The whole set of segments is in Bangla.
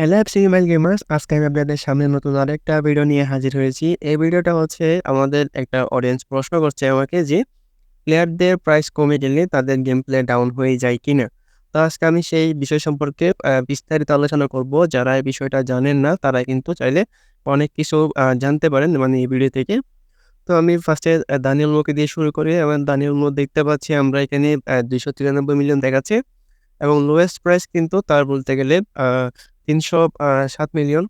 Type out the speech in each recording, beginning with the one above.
হ্যালো অ্যাপসি মোবাইল গেমার্স, আজকে আমি আপনাদের সামনে নতুন আরেকটা ভিডিও নিয়ে হাজির হয়েছি। এই ভিডিওটা হচ্ছে আমাদের একটা অডিয়েন্স প্রশ্ন করছে আমাকে যে প্লেয়ারদের প্রাইস কমে গেলে তাদের গেম প্লে ডাউন হয়ে যায় কিনা? তো আজকে আমি সেই বিষয় সম্পর্কে বিস্তারিত আলোচনা করব। যারা এই বিষয়টা জানেন না, তারা কিন্তু চাইলে অনেক কিছু জানতে পারেন মানে এই ভিডিও থেকে। তো আমি ফার্স্টে দানিয়াল মোকে দিয়ে শুরু করি। এবং দানিয়াল মো দেখতে পাচ্ছি আমরা এখানে দুইশো তিরানব্বই মিলিয়ন দেখাচ্ছে। এবং লোয়েস্ট প্রাইস কিন্তু তার বলতে গেলে তিনশো সাত মিলিয়ন।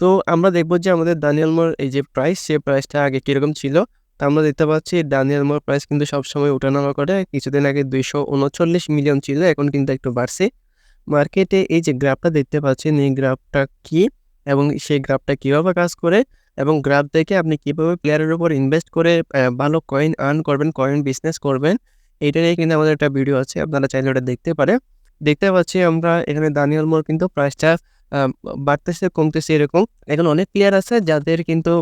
তো আমরা দেখব যে আমাদের দানিয়াল মোর এই যে প্রাইস সে প্রাইসটা আগে কীরকম ছিল? তা আমরা দেখতে পাচ্ছি দানিয়াল মোর প্রাইস কিন্তু সবসময় ওঠানামা করে। কিছুদিন আগে দুইশো উনচল্লিশ মিলিয়ন ছিল, এখন কিন্তু একটু বাড়ছে। মার্কেটে এই যে গ্রাফটা দেখতে পাচ্ছেন, এই গ্রাফটা কি এবং সেই গ্রাফটা কীভাবে কাজ করে এবং গ্রাফ দেখে আপনি কীভাবে প্লেয়ারের উপর ইনভেস্ট করে ভালো কয়েন আর্ন করবেন কয়েন বিজনেস করবেন, এইটা নিয়ে কিন্তু আমাদের একটা ভিডিও আছে, আপনারা চাইলে ওটা দেখতে পারে দেখতে পাচ্ছি আমরা এখানে দানিয়াল মোর কিন্তু প্রাইসটা বাড়তেছে, কমতেছে এরকম। এখন অনেক প্লেয়ার আছে যাদের কিন্তু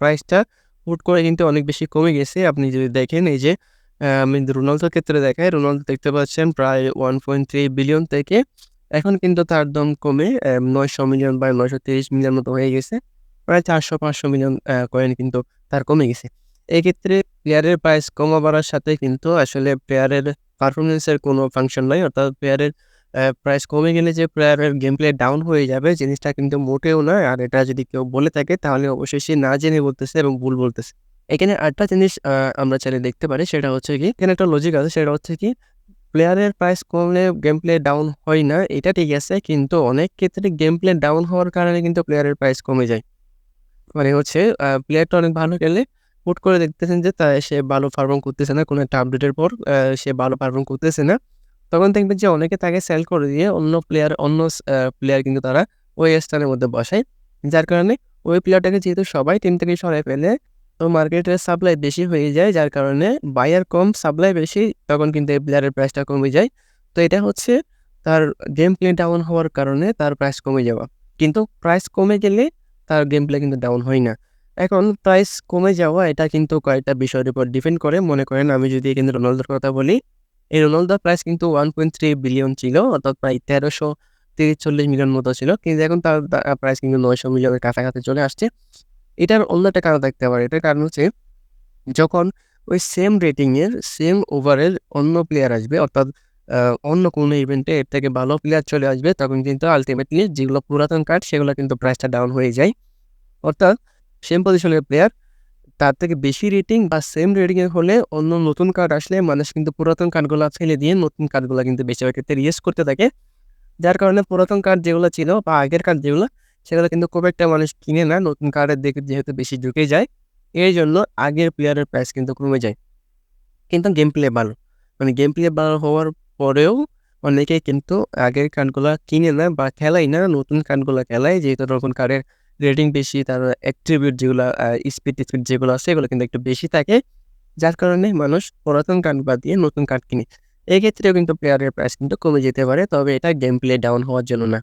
প্রাইসটা হুট করে কিন্তু অনেক বেশি কমে গেছে। আপনি যদি দেখেন এই যে আমি রোনালদোর ক্ষেত্রে দেখাই, রোনালদো দেখতে পাচ্ছেন প্রায় ওয়ান পয়েন্ট থ্রি বিলিয়ন থেকে। এখন কিন্তু তার দাম কমে নয়শো মিলিয়ন বা নয়শো তিরিশ মিলিয়ন মতো হয়ে গেছে। প্রায় চারশো, পাঁচশো মিলিয়ন কয়েন কিন্তু তার কমে গেছে। এই ক্ষেত্রে প্লেয়ারের প্রাইস কমা বাড়ার সাথে কিন্তু আসলে প্লেয়ারের পারফরমেন্সের কোনো ফাংশন নাই, অর্থাৎ প্লেয়ারের প্রাইস কমে গেলে যে প্লেয়ারের গেম প্লে ডাউন হয়ে যাবে, জিনিসটা কিন্তু মোটেও নয়। আর এটা যদি কেউ বলে থাকে, তাহলে অবশ্যই সে না জেনে বলতেছে এবং ভুল বলতেছে। এখানে আরেকটা জিনিস আমরা চাইলে দেখতে পারি, সেটা হচ্ছে কি, এখানে একটা লজিক আছে, সেটা হচ্ছে কি, প্লেয়ারের প্রাইস কমলে গেম প্লে ডাউন হয় না, এটা ঠিক আছে, কিন্তু অনেক ক্ষেত্রে গেম প্লে ডাউন হওয়ার কারণে কিন্তু প্লেয়ারের প্রাইস কমে যায়। মানে হচ্ছে প্লেয়ারটা অনেক ভালো খেলে, হুট করে দেখতেছেন যে তা সে ভালো পারফর্ম করতেছে না, কোনো একটা আপডেটের পর সে ভালো পারফর্ম করতেছে না। তখন দেখবেন যে অনেকে তাকে সেল করে দিয়ে অন্য প্লেয়ার অন্য প্লেয়ার কিন্তু তারা ওই স্থানের মধ্যে বসায়। যার কারণে ওই প্লেয়ারটাকে যেহেতু সবাই টিম থেকে সরাই ফেলে, তো মার্কেটের সাপ্লাই বেশি হয়ে যায়। যার কারণে বায়ার কম সাপ্লাই বেশি, তখন কিন্তু এই প্লেয়ারের প্রাইসটা কমে যায়। তো এটা হচ্ছে তার গেম প্লে ডাউন হওয়ার কারণে তার প্রাইস কমে যাওয়া। কিন্তু প্রাইস কমে গেলে তার গেম প্লে কিন্তু ডাউন হয় না। এখন প্রাইস কমে যাওয়া, এটা কিন্তু কয়েকটা বিষয়ের উপর ডিপেন্ড করে। মনে করেন আমি যদি কিন্তু রোনালদোর কথা বলি এই রোনালদোর প্রাইস কিন্তু ওয়ান পয়েন্ট থ্রি বিলিয়ন ছিল, অর্থাৎ প্রায় তেরোশো তিরিশ চল্লিশ মিলিয়ন মতো ছিল। কিন্তু এখন তার প্রাইস কিন্তু নয়শো মিলিয়নের কাছাকাছি চলে আসছে। এটার অন্য একটা কারণ থাকতে পারে এটার কারণ হচ্ছে, যখন ওই সেম রেটিংয়ের সেম ওভারের অন্য প্লেয়ার আসবে, অর্থাৎ অন্য কোনো ইভেন্টে এর থেকে ভালো প্লেয়ার চলে আসবে, তখন কিন্তু আলটিমেটলি যেগুলো পুরাতন কার্ড সেগুলো কিন্তু প্রাইসটা ডাউন হয়ে যায়। অর্থাৎ সেম পজিশনের প্লেয়ার তার থেকে বেশি রেটিং বা সেম রেটিংয়ের হলে অন্য নতুন কার্ড আসলে মানুষ কিন্তু পুরাতন কার্ডগুলো ফেলে দিয়ে নতুন কার্ডগুলো কিন্তু বেশিরভাগ ক্ষেত্রে ইউজ করতে থাকে। যার কারণে পুরাতন কার্ড যেগুলো ছিল বা আগের কার্ড যেগুলো, সেগুলো কিন্তু খুব একটা মানুষ কিনে না। নতুন কার্ডের দিকে যেহেতু বেশি ঢুকে যায়, এই জন্য আগের প্লেয়ারের প্রাইস কিন্তু কমে যায়। কিন্তু গেম প্লে ভালো। মানে গেম প্লে ভালো হওয়ার পরেও অনেকে কিন্তু আগের কার্ডগুলো কিনে না বা খেলাই না, নতুন কার্ডগুলো খেলায়, যেহেতু নতুন কার্ডের রেটিং বেশি, তার অ্যাট্রিবিউট যেগুলো স্পিড স্পিড যেগুলো আছে সেগুলো কিন্তু একটু বেশি থাকে। যার কারণে মানুষ পুরাতন কার্ড বাদ দিয়ে নতুন কার্ড কিনে। এই ক্ষেত্রেও কিন্তু প্লেয়ারের প্রাইস কিন্তু কমে যেতে পারে, তবে এটা গেম প্লে ডাউন হওয়ার জন্য না।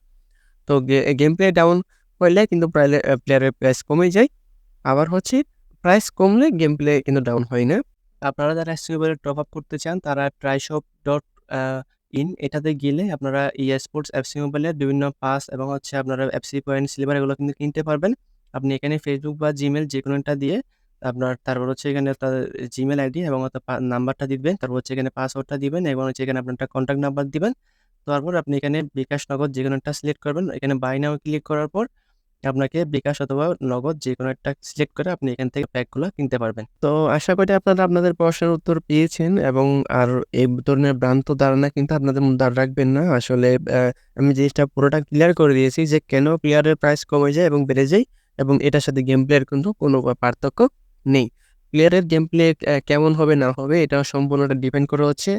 তো গেম প্লে ডাউন হলে কিন্তু প্লেয়ারের প্রাইস কমে যায়। আবার হচ্ছে প্রাইস কমলে গেম প্লে কিন্তু ডাউন হয় না। আপনারা যারা টপ আপ করতে চান, তারা ট্রাইশপ ডট ইন। এটাতে গেলে আপনারা ই স্পোর্টস অ্যাপসি মোবাইলের বিভিন্ন পাস এবং হচ্ছে আপনারা অ্যাপসি পয়েন্ট, সিলভার এগুলো কিন্তু কিনতে পারবেন। আপনি এখানে ফেসবুক বা জিমেল যে কোনো একটা দিয়ে আপনার, তারপর হচ্ছে এখানে তার জিমেল আইডি এবং নাম্বারটা দিবেন, তারপর হচ্ছে এখানে পাসওয়ার্ডটা দিবেন এবং হচ্ছে এখানে আপনার একটা কন্ট্যাক্ট নাম্বার দিবেন। তারপর আপনি এখানে বিকাশ নগদ যে কোনো একটা সিলেক্ট করবেন। এখানে বাই নাও ক্লিক করার পর আপনাকে বিকাশ অথবা নগদ যে কোনো একটা সিলেক্ট করে আপনি এখান থেকে প্যাকগুলো কিনতে পারবেন। তো আশা করি আপনারা আপনাদের প্রশ্নের উত্তর পেয়েছেন এবং আর এই ধরনের ভ্রান্ত ধারণা কিন্তু আপনাদের আর রাখবেন না। আসলে আমি জিনিসটা পুরোটা ক্লিয়ার করে দিয়েছি যে কেন প্লেয়ারের প্রাইস কমে যায় এবং বেড়ে যায় এবং এটার সাথে গেম প্লেয়ার কিন্তু কোনো পার্থক্য নেই। প্লেয়ারের গেম প্লে কেমন হবে না হবে এটা সম্পূর্ণটা ডিপেন্ড করে হচ্ছে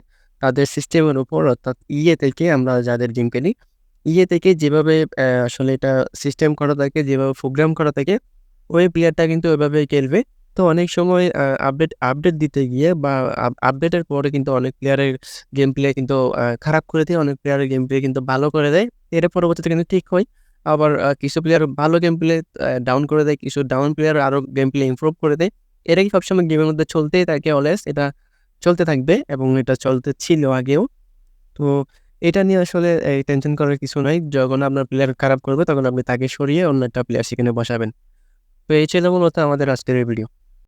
তাদের সিস্টেমের উপর অর্থাৎ ইয়ে থেকে আমরা যাদের গেম খেলি ইয়ে থেকে যেভাবে আসলে এটা সিস্টেম করা থাকে, যেভাবে প্রোগ্রাম করা থাকে, ওই প্লেয়ারটা কিন্তু ওইভাবে খেলবে। তো অনেক সময় আপডেট আপডেট দিতে গিয়ে বা আপডেটের পরে কিন্তু অনেক প্লেয়ারের গেম প্লে কিন্তু খারাপ করে দেয়, অনেক প্লেয়ারের গেম প্লে কিন্তু ভালো করে দেয়। এর পরবর্তীতে কিন্তু ঠিক হয়। আবার কিছু প্লেয়ার ভালো গেম প্লে ডাউন করে দেয়, কিছু ডাউন প্লেয়ার আরও গেম প্লে ইমপ্রুভ করে দেয়। এটাই সবসময় গেমের মধ্যে চলতেই থাকে অলওয়েজ এটা চলতে থাকবে এবং এটা চলতে ছিল আগেও। তো এটা নিয়ে আসলে টেনশন করার কিছু নাই। যখন আপনার প্লেয়ার খারাপ করবে, তখন আপনি তাকে সরিয়ে অন্য একটা প্লেয়ার সেখানে বসাবেন। তো এই ছিল মূলত আমাদের আজকের ভিডিও